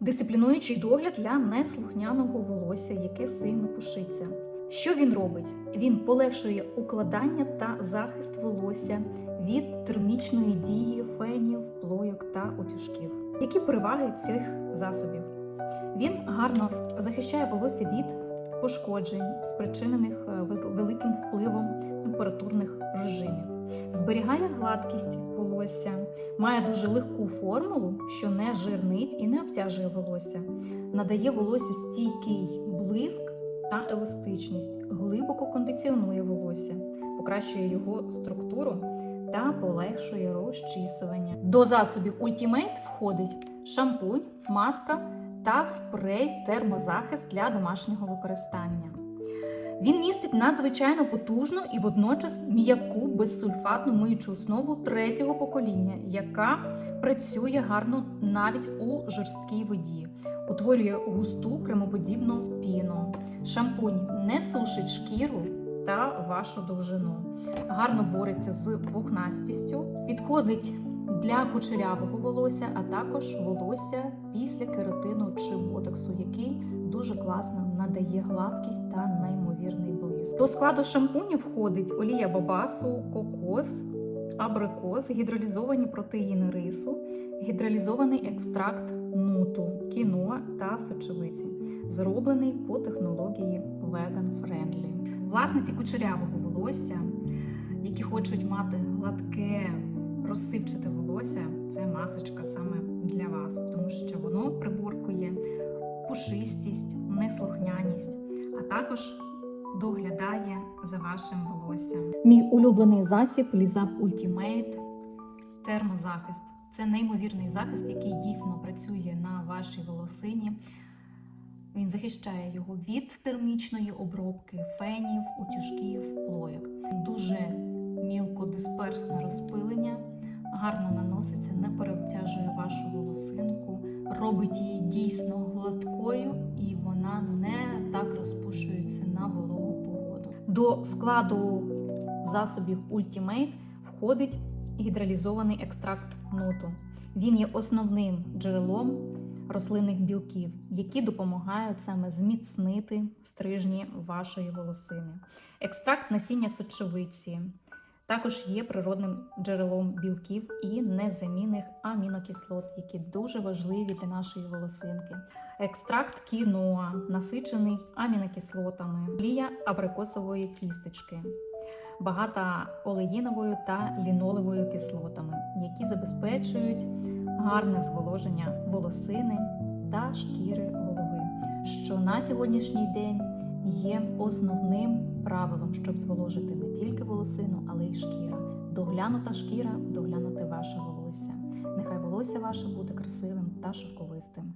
Дисциплінуючий догляд для неслухняного волосся, яке сильно пушиться. Що він робить? Він полегшує укладання та захист волосся від термічної дії фенів, плойок та утюжків. Які переваги цих засобів? Він гарно захищає волосся від пошкоджень, спричинених е, великим впливом температурних режимів, зберігає гладкість волосся, має дуже легку формулу, що не жирнить і не обтяжує волосся, надає волосю стійкий блиск та еластичність, глибоко кондиціонує волосся, покращує його структуру та полегшує розчісування. До засобів Ultimate входить шампунь, маска та спрей термозахист для домашнього використання. Він містить надзвичайно потужну і водночас м'яку безсульфатну миючу основу третього покоління, яка працює гарно навіть у жорсткій воді, утворює густу кремоподібну піну. Шампунь не сушить шкіру та вашу довжину, гарно бореться з пухнастістю, підходить для кучерявого волосся, а також волосся після кератину чи ботоксу, який дуже класно надає гладкість та. До складу шампуню входить олія бабасу, кокос, абрикос, гідролізовані протеїни рису, гідролізований екстракт нуту, кіно та сочевиці, зроблений по технології Vegan Friendly. Власниці кучерявого волосся, які хочуть мати гладке, розсипчате волосся, це масочка саме для вас, тому що воно приборкує пушистість, неслухняність, а також доглядає за вашим волоссям. Мій улюблений засіб Лізап Ultimate термозахист. Це неймовірний захист, який дійсно працює на вашій волосині. Він захищає його від термічної обробки, фенів, утюжків, плойок. Дуже мілкодисперсне розпилення, гарно наноситься, не переобтяжує вашу волосинку, робить її дійсно гладкою і вона не так розпушується на погоду. До складу засобів Ultimate входить гідралізований екстракт нуту. Він є основним джерелом рослинних білків, які допомагають саме зміцнити стрижні вашої волосини. Екстракт насіння сочевиці також є природним джерелом білків і незамінних амінокислот, які дуже важливі для нашої волосинки. Екстракт кіноа насичений амінокислотами, олія абрикосової кісточки, багата олеїновою та лінолевою кислотами, які забезпечують гарне зволоження волосини та шкіри голови, що на сьогоднішній день є основним правилом, щоб зволожити не тільки волосину, але й шкіра. Доглянута шкіра, доглянути ваше волосся. Нехай волосся ваше буде красивим та шовковистим.